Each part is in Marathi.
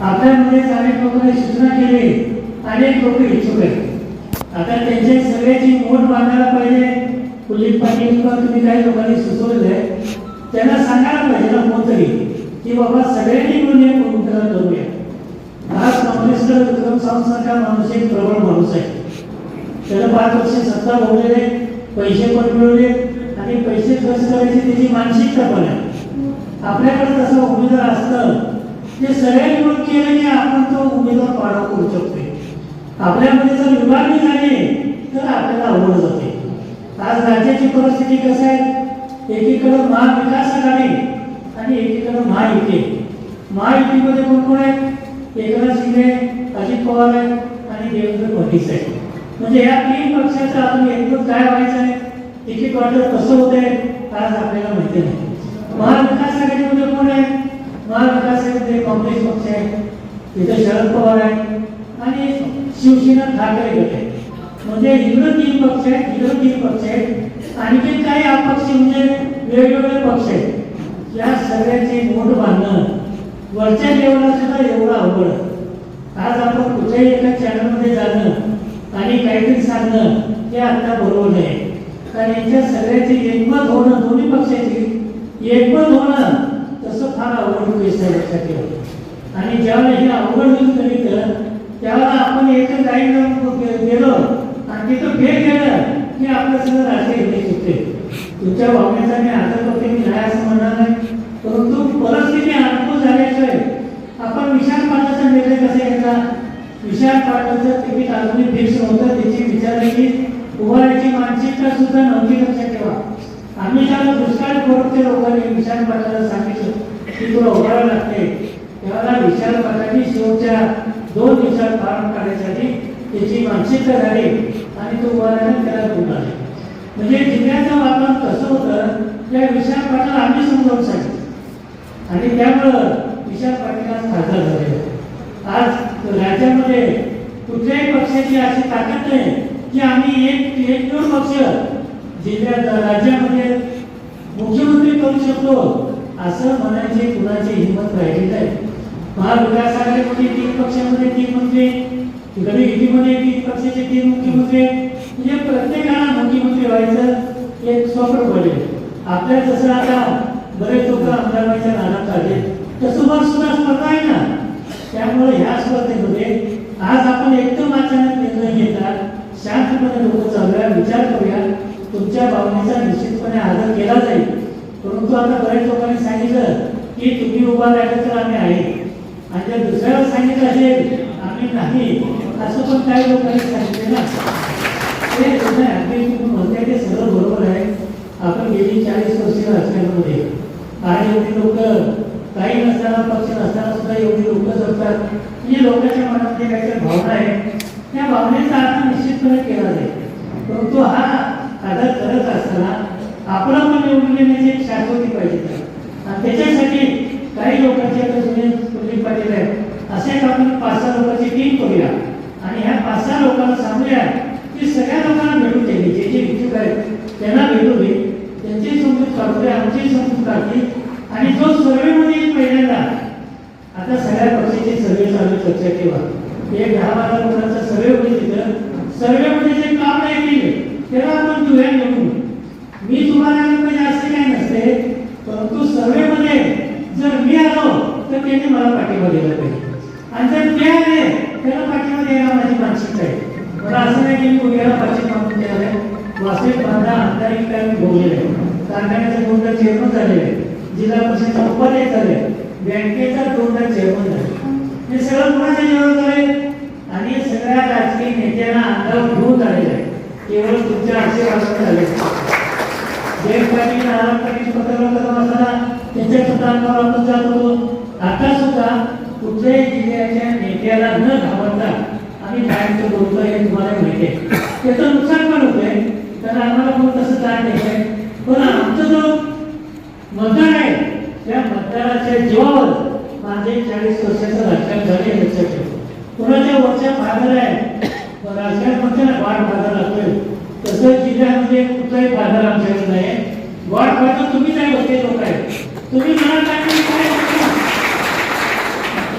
आपल्यामध्येच अनेक लोकांनी सूचना केली. अनेक लोक इच्छुक आहेत. आता त्यांच्या सगळ्याची मोठ बांधायला पाहिजे. कुलदीप पाटील किंवा तुम्ही काही लोकांनी सुचवलेलं आहे. त्यांना सांगायला पाहिजे ना कोणतरी की बाबा सगळ्यांनी मिळून एक भूमिका करूया. हा काँग्रेसकडे विक्रम सावंतसारखा माणूस एक प्रबळ माणूस आहे. त्याला पाच वर्ष सत्ता भोगलेले पैसे पण मिळवले आणि पैसे खर्च करायची त्याची मानसिकता पण आहे. आपल्याकडे तसं उमेदवार असतं ते सगळे मिळून केल्याने आपण तो उमेदवार पाडा करू शकतो आपल्यामध्ये जर विभागणी झाली तर आपल्याला अवघड जाते. आज राज्याची परिस्थिती कसं आहे? एकीकडं महाविकास आघाडी आणि एकीकडं महायुती. महायुतीमध्ये कोण कोण आहेत एकनाथ शिंदे अजित पवार आहेत आणि देवेंद्र फडणवीस आहेत. म्हणजे या तीन पक्षाचं आपण एकूण काय व्हायचं आहे? तिकीट वाटप कसं होतंय? आज आपल्याला माहिती नाही. महाविकास आघाडीमध्ये कोण आहे? महाविकास आघाडीमध्ये काँग्रेस पक्ष आहे तिथे शरद पवार आहे आणि शिवसेना ठाकरे गट आहे. म्हणजे इकडं तीन पक्ष आहेत इकडं तीन पक्ष आहेत. आणखी काही अपक्ष म्हणजे वेगवेगळे पक्ष आहेत. या सगळ्याचे मोठ बांधणं वरच्या लेवलला सुद्धा एवढं अवघड. आज आपण कुठल्याही एका चॅनलमध्ये जाणं आणि काहीतरी सांगणं हे आता बरोबर नाही. कारण यांच्या सगळ्याचे एकमत होणं दोन्ही पक्षाची एकमत होणं आपण फार लक्षात ठेवा आणि ज्यावेळेला हे अवघड होईल गणित त्यावेळेला आपण एकच गाईड गेलो आणि तिथं फेल गेलं की आपलं सगळं राजकीय घेणे सुटते. तुमच्या वागण्याचा मी आदर करते मी नाही असं म्हणणार नाही. परंतु परिस्थिती अनुकूल झाल्याशिवाय आपण विशाल पाटलाचा निर्णय कसा घेतला? विशाल पाटलाचं तिकीट अजूनही फिक्स नव्हतं त्याची विचारायची उभारायची मानसिकता सुद्धा नव्हती लक्षात ठेवा. आम्ही ज्याला दुष्काळ कोरडच्या लोकांनी विशाल पाटलाला सांगितलं. की तुला उभारावं लागते. त्याला विशाल पाटलांनी शेवटच्या दोन दिवसात पार काढण्यासाठी त्याची मानसिकता झाली आणि तो उभारायला त्याला गुण आले म्हणजे जिल्ह्याचं वातावरण कसं होतं त्या विशाल पाटील आम्ही समजावून सांगितलं. आणि त्यामुळं विशाल पाटील आज खासदार झाले आज राज्यामध्ये कुठल्याही पक्षाची अशी ताकद नाही की आम्ही एक एक दोन पक्ष जिल्ह्यात राज्यामध्ये मुख्यमंत्री करू शकतो. असं म्हणायचे कुणाची हिंमत राहिली नाही. महाविकास आघाडीमध्ये तीन पक्षामध्ये तीन मंत्री इकडे युतीमध्ये तीन पक्षाचे तीन मुख्यमंत्री म्हणजे प्रत्येकाला मुख्यमंत्री व्हायचं एक स्वप्न पडले. आपल्या जसं आता बरेच लोक आमदार व्हायच्या नादात आले तसं सुद्धा स्पर्धा आहे ना? त्यामुळे ह्या स्पर्धेमध्ये आज आपण एकदम अचानक निर्णय घेतात शांतपणे लोक चालूया विचार करूया. तुमच्या भावनेचा निश्चितपणे आदर केला जाईल. परंतु आता बऱ्याच लोकांनी सांगितलं की तुम्ही उभा राहिलं तर आम्ही आहे. आणि जर दुसऱ्याला सांगितलं असेल आम्ही नाही असं पण काही लोकांनी सांगितले ना. ते अगदी तुम्ही म्हणताय ते सगळं बरोबर आहे. आपण गेली चाळीस वर्ष राजकारणामध्ये. आणि एवढी लोक काही नसताना पक्ष नसताना सुद्धा एवढी लोक जगतात. म्हणजे लोकांच्या मनामध्ये काहीतरी भावना आहे. त्या भावनेचा अर्थ निश्चितपणे केला जाईल. परंतु हा आदर करत असताना आपण पण निवडून येण्याची एक शाश्वती पाहिजे आणि त्याच्यासाठी काही लोकांचे आता जुने कुलदीप पाटील आहेत. असे आपण पाच सहा लोकांची टीम करूया. आणि ह्या पाच सहा लोकांना सांगूया की सगळ्या लोकांना भेटून त्यांनी जे जे इच्छुक आहेत त्यांना भेटू दे. त्यांची समजूत काढू आमची समजूत काढली आणि जो सर्वेमध्ये येईल पहिल्यांदा आता सगळ्या पक्षाचे सर्वे चालू चर्चा ठेवा. एक दहा बारा लोकांचा सर्वे होईल तिथं. सर्वेमध्ये जे काम नाही केले त्याला आपण दुव्या निवडू मी तुम्हाला आलं पाहिजे असे काही नसते परंतु सर्वेमध्ये जर मी आलो तर त्यांनी मला पाठिंबा दिला पाहिजे. आणि जर ते आले त्याला पाठिंबा द्यायला माझी मानसिकता आहे. मला असं नाही की मी उद्याला पाठिंबा मागून द्यायला आहे. वास्तविक माझा आमदारी काय मी भोगलेला आहे. कारखान्याचा दोनदा चेअरमन झालेला आहे. जिल्हा परिषदेचा उपाध्यक्ष झाले बँकेचा दोनदा चेअरमन झाले हे सगळं कोणाच्या जीवन झाले आणि सगळ्या राजकीय नेत्यांना अंगावर घेऊन झालेलं आहे. केवळ तुमच्या आशीर्वादाने झाले जयंत पाटील नारायण पाटील पत्रकार करत असताना त्यांच्या सुद्धा अंगावर आपण जात होतो. आता सुद्धा कुठल्याही जिल्ह्याच्या नेत्याला न घाबरता आम्ही कायमचं बोलतो हे तुम्हाला माहिती आहे. त्याचं नुकसान पण होतंय. कारण आम्हाला कोण तसं जाण नाही आहे पण आमचं जो मतदार आहे त्या मतदाराच्या जीवावर माझे चाळीस वर्षाचं राजकारण झाले लक्षात ठेवा. कोणाच्या वरच्या फादर आहे? राजकारण म्हणते ना वाढ फादर लागतोय? तसं जिल्ह्यामध्ये कुठलाही बाजार आमच्याकडे नाही वाढ बाजार तुम्ही आहे बसले लोक आहे तुम्ही मला काय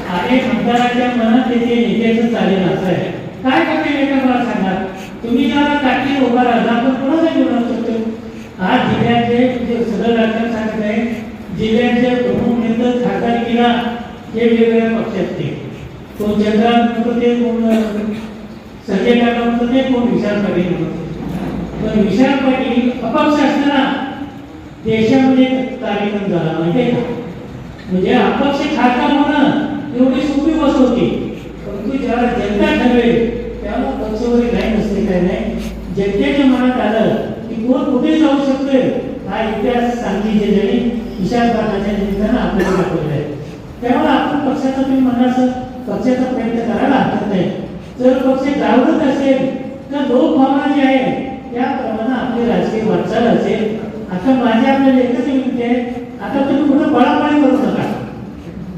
अनेक आमदाराच्या मनात येते नेत्याचं चालेल असं आहे. काय करते नेते मला सांगा? तुम्ही ज्याला काठी उभा राहता आपण कोणाला घेऊन शकतो आज जिल्ह्याचे जे सदर राज्यात सांगत आहे जिल्ह्याचे प्रमुख नेते खासदारकीला हे वेगवेगळ्या पक्षात ते कोण चंद्रात म्हणतो ते कोण संजय काका म्हणतो ते कोण विशाल पाटील म्हणतो. पण विशाल पाटील अपक्ष असताना देशामध्ये कार्यक्रम झाला माहितीये का? म्हणजे अपक्ष खासदार म्हणून एवढी सोपी गोष्ट होती. परंतु ज्याला जनता ठरवेल त्याला पक्ष वगैरे काही नसते काय नाही? जनतेच्या मनात आलं की कोण कुठे जाऊ शकते हा इतिहास सांगली जिल्ह्याने विशाल पाटलाच्या निमित्तानं आपल्याला दाखवला आहे. त्यामुळे आपण पक्षाचा तुम्ही म्हणाल पक्षाचा प्रयत्न करायला हरकत नाही. जर पक्ष जागृत असेल तर लोकभावना जी आहे. त्याप्रमाणे आपली राजकीय वाटचाल असेल. आता माझी आपल्याला एकच विनंती आहे. आता तुम्ही कुठं बळाबळी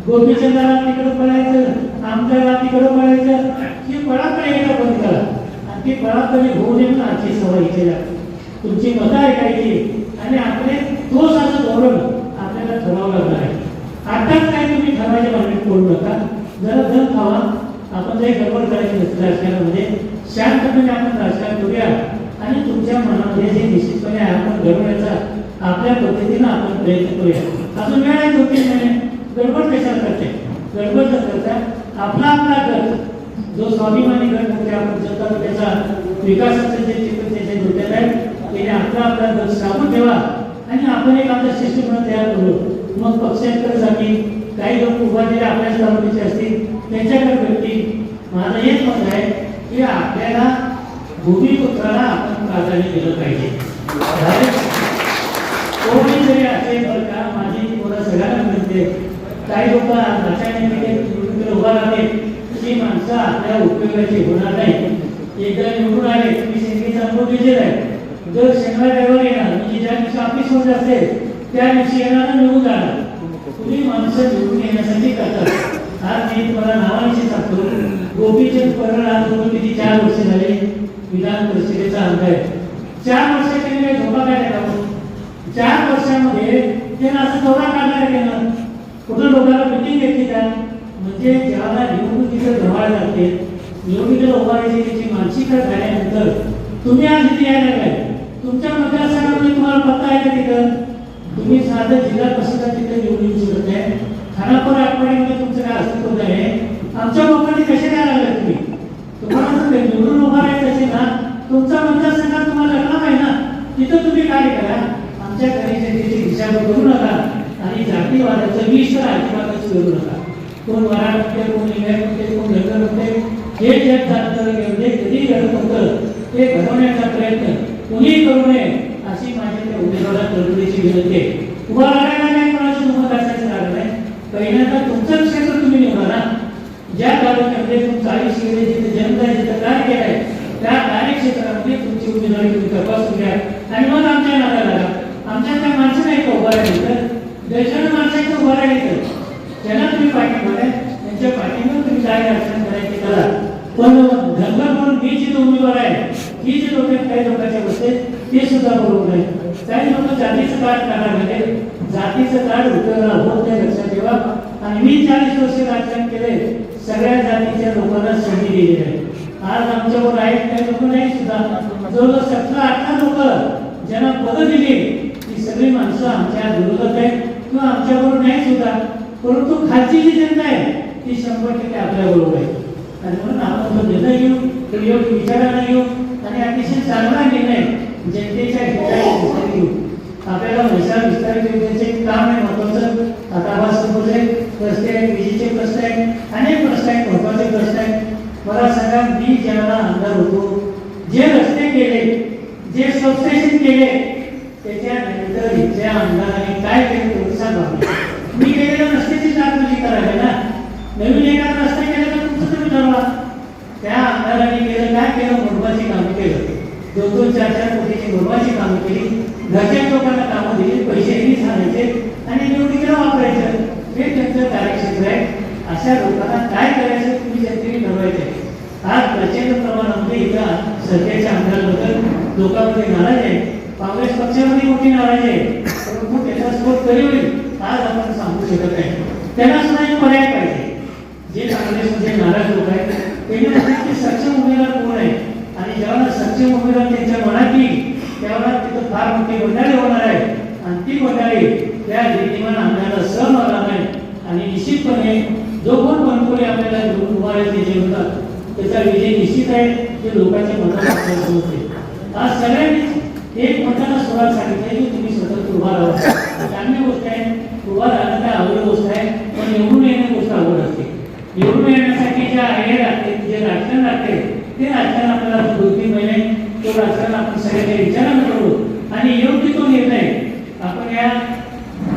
करू नका पळायचं आमच्याला तिकडे पळायचं ही पळापळी एकदा बंद करा आणि ती पळापळी होऊ नये ना आजची सवय इच्छा तुमची मतं ऐकायची आणि आपले तोच असं धोरण आपल्याला ठरवावं लागणार आहे. आताच काय तुम्ही ठरवायच्या मागणीत पडू नका जरा जर खावा आपण जे गडबड करायची नसते राजकारणामध्ये शांतपणे म्हणजे आपण राजकारण करूया. आणि तुमच्या मनामध्ये जे निश्चितपणे आहे आपण घडवण्याचा आपल्या पद्धतीनं आपण प्रयत्न करूया. अजून वेळ आहे दोन तीन महिने गडबड कशाला करते? गडबड न करता आपला आपला गट जो स्वाभिमानी गट होते आपण जगतात त्याचा विकासाचे जे चित्र त्याच्या डोक्यात आहे त्याने आपला आपला गट साबून ठेवा आणि आपण एक आपला शिष्टपणा तयार करू. मग पक्षांतर जातील काही लोक उभारलेले आपल्याच तालुक्याचे असतील त्यांच्याकडे भेटतील. माझं हेच मत आहे की आपल्याला भूमिपुत्राला आपण प्राधान्य दिलं पाहिजे. कोणी जरी असेल बरं का माझी मुलं सगळ्यांना म्हणते काही लोक रासायनिक उभा राहते ती माणसं आपल्या उपयोगाची होणार नाही. एकदा निवडून आले तुम्ही शेतीचा अनुभव घेतलेला आहे. जर शनिवार रविवार येणार म्हणजे ज्या दिवशी आपली सोड असते त्या दिवशी येणार निवडून जाणार. तुम्ही माणसं निवडून येण्यासाठी करतात. आज मी तुम्हाला नावाविषयी सांगतो. गोपीचंद परळ आज किती चार वर्ष झाले. विधान परिषदेचा आमदार आहे. चार वर्षात त्यांनी काही झोपा काय टाकावं चार वर्षामध्ये त्यांना असं दौरा काढणार केलं. लोकांना मिटिंग म्हणजे ज्याला निवडणुकीचं जवळ लागते निवडणुकीला उभारायची त्याची मानसिकता झाल्यानंतर तुम्ही आज इथे यायला काय तुमच्या मतदारसंघामध्ये तुम्हाला पत्ता आहे का तिथं? तुम्ही साधं जिल्हा परिषदा तिथे निवडून येऊ शकत नाही खानापूर आठवड्यामध्ये तुमचं काय अस्तित्व आहे? आमच्या लोकांनी कसे काय लागले तुम्ही? तुम्हाला जर निवडून उभा राहायचं असेल ना तुमचा मतदारसंघात तुम्हाला लागणार आहे ना? तिथं तुम्ही काय करा. आमच्या कार्यक्षेत्राची दिशा करू नका. आणि जातीवादाचं विष तर अजिबातच करू नका. कोण मराठ म्हणते कोण इंग्रज म्हणते कोण लग्न म्हणते हे जग जात एवढे कधी घडत होतं ते घडवण्याचा प्रयत्न कोणी करू नये अशी माझ्या त्या उमेदवारा तरतुदीची विनंती आहे. उभा राहायला नाही कोणाचं मत असायचं कारण नाही. पहिल्यांदा तुमचं क्षेत्र तुम्ही निवडा ना. ज्या तालुक्यामध्ये तुमचा आयुष्य गेले जिथे जन्म आहे जिथे कार्य केलंय त्या कार्यक्षेत्रामध्ये तुमची उमेदवारी तुम्ही तपासून घ्या. आणि मग आमच्या नादाला आमच्या त्या माणसं नाही का उभा राहिली तर दर्शन माणसाचं उभा राहिली त्यांना तुम्ही पाठिंबा द्या. त्यांच्या पाठिंबा तुम्ही काय अडचण करायची करा. पण धनगर म्हणून मी जी उमेदवार आहे ही जी लोक काही लोकांच्या बसते ते सुद्धा बरोबर आहे काही लोक जातीचं कार्ड काढायला जातीचं कार्ड उतरला होत नाही लक्षात ठेवा. आणि मी चाळीस वर्ष राजकारण केले सगळ्या जातीच्या लोकांना संधी दिली आहे. आज आमच्यावर आहेत काही लोक नाही सुद्धा. जवळ सतरा अठरा लोक ज्यांना पदं दिली ती सगळी माणसं आमच्या विरोधात आहेत. किंवा आमच्याबरोबर नाही सुद्धा. परंतु खालची जी जनता आहे ती शंभर टक्के आपल्या बरोबर आहे. आणि म्हणून आपण तो निर्णय घेऊ तो योग्य विचारांना घेऊ आणि अतिशय चांगला निर्णय जनतेच्या हितासाठी घेऊ. आपल्याला विचार विस्तारित योजनेचे काम आहे महत्वाचं आता आवाज समोर आहे प्रश्न आहेत विजेचे प्रश्न आहेत अनेक प्रश्न आहेत महत्त्वाचे प्रश्न आहेत. मला सांगा मी ज्याला आमदार होतो जे रस्ते केले जे सबस्टेशन केले त्याच्यानंतर इथल्या आमदारांनी काय केलं तेवढं सांगा मी केलेल्या रस्त्याची जागृती करायला ना नवीन एखादा रस्ता केला तर तुमचं तुम्ही ठरवा त्या आमदारांनी केलं काय केलं महत्वाची कामं केलं दोन दोन चार चार कोटीची महत्वाची कामं केली घरच्या लोकांना कामं दिली पैसेही सांगायचे आणि निवडणुकीला वापरायचं हे त्यांचं कार्यक्षेत्र आहे अशा लोकांना काय करायचं तुम्ही त्यांनी ठरवायचे आहे आज प्रचंड प्रमाणामध्ये इथं सध्याच्या आमदारबद्दल लोकांमध्ये नाराज आहे. काँग्रेस पक्षामध्ये मोठी नाराज आहे. परंतु त्याचा स्फोट कधी होईल? आज आपण सांगू शकत नाही. त्यांना सुद्धा एक पर्याय पाहिजे. जे काँग्रेसमध्ये नाराज लोक आहेत त्यांनी की सक्षम उमेदवार कोण आहे? आणि ज्यावेळेला सक्षम उमेदवार त्यांच्या मनात येईल त्यावेळेला तिथं फार मोठी घोटाळे होणार आहे आणि ती घोटाळे त्या विद्यमान आमदाराला सहन होणार नाही आणि निश्चितपणे जो कोण बनकोरे आपल्याला घेऊन उभारायचे जे होतात त्याचा विजय निश्चित आहे ते लोकांच्या मनात होते आज सगळ्यांनीच एक मताला सुरुवात सांगितली की तुम्ही स्वतंत्र उभा राहा. म्हणजे चांगली गोष्ट आहे उभा राहणं काय अवघड गोष्ट आहे पण निवडून येणं गोष्ट अवघड असते. निवडून येण्यासाठी जे आयडिया लागते जे राजकारण लागते ते राजकारण आपल्याला दोन तीन महिने तो राजकारण आपण सगळ्यांच्या विचारानं करू. आणि योग्य तो निर्णय आपण या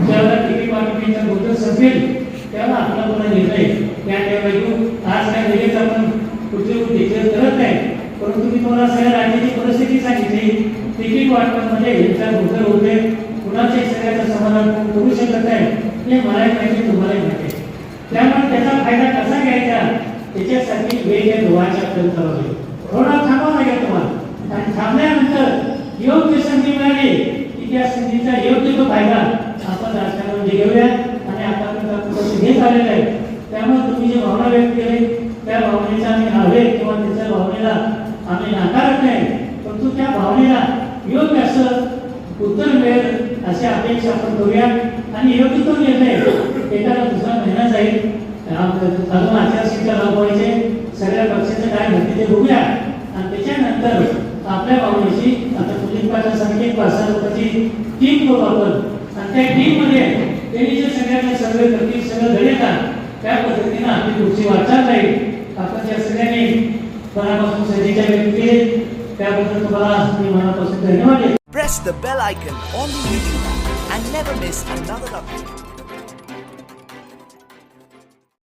ज्यावेळेला तिकीट वाटपीचा मुद्दा संपेल. तेव्हा आपला पुन्हा निर्णय त्या ठेवायचो आज काय लगेच आपण पुढचे डिक्लेअर करत नाही. परंतु मी तुम्हाला सगळ्या राज्याची परिस्थिती सांगितली. तिकीट वाटपामध्ये हिंसा मुद्दा होते. कुणाच्या सगळ्याचं समाधान करू शकत नाही हे मलाही माहिती तुम्हालाही माहिती आहे. त्यामुळे त्याचा फायदा कसा घ्यायचा? त्याच्यासाठी वेगवेगळ्या धुवाच्या आपल्याला थोडा थांबावं लागेल तुम्हाला. आणि थांबल्यानंतर योग्य संधी मिळाली. की त्या संधीचा योग्य तो फायदा आपण राजकारणामध्ये घेऊया. हे कसं आहे. त्यामुळे तुम्ही जे भावना व्यक्त केली त्या भावनेचा आम्ही हवे किंवा त्याच्या भावनेला आम्ही नाकारत नाही. परंतु त्या भावनेला योग्य असं उत्तर मिळेल अशी अपेक्षा आपण करूया. आणि योग्य तो निर्णय एखादा दुसरा महिना जाईल. अजून आचारसंहिता लागू सगळ्या पक्षाचे काय घडते ते बघूया. आणि त्याच्यानंतर आपल्या भावनेची आता पोलीस पाटा पाच सहा लोकांची टीम करू आपण आणि त्या टीममध्ये त्यांनी जे सगळ्यांना सगळे करतील सगळं घडेल त्या पद्धतीनं आपली पुढची वाटचाल राहील आपण ज्या सगळ्यांनी मनापासून सजीच्या व्यक्ती केली. त्याबद्दल तुम्हाला मी मनापासून धन्यवाद Press the bell icon on the YouTube and never miss another update.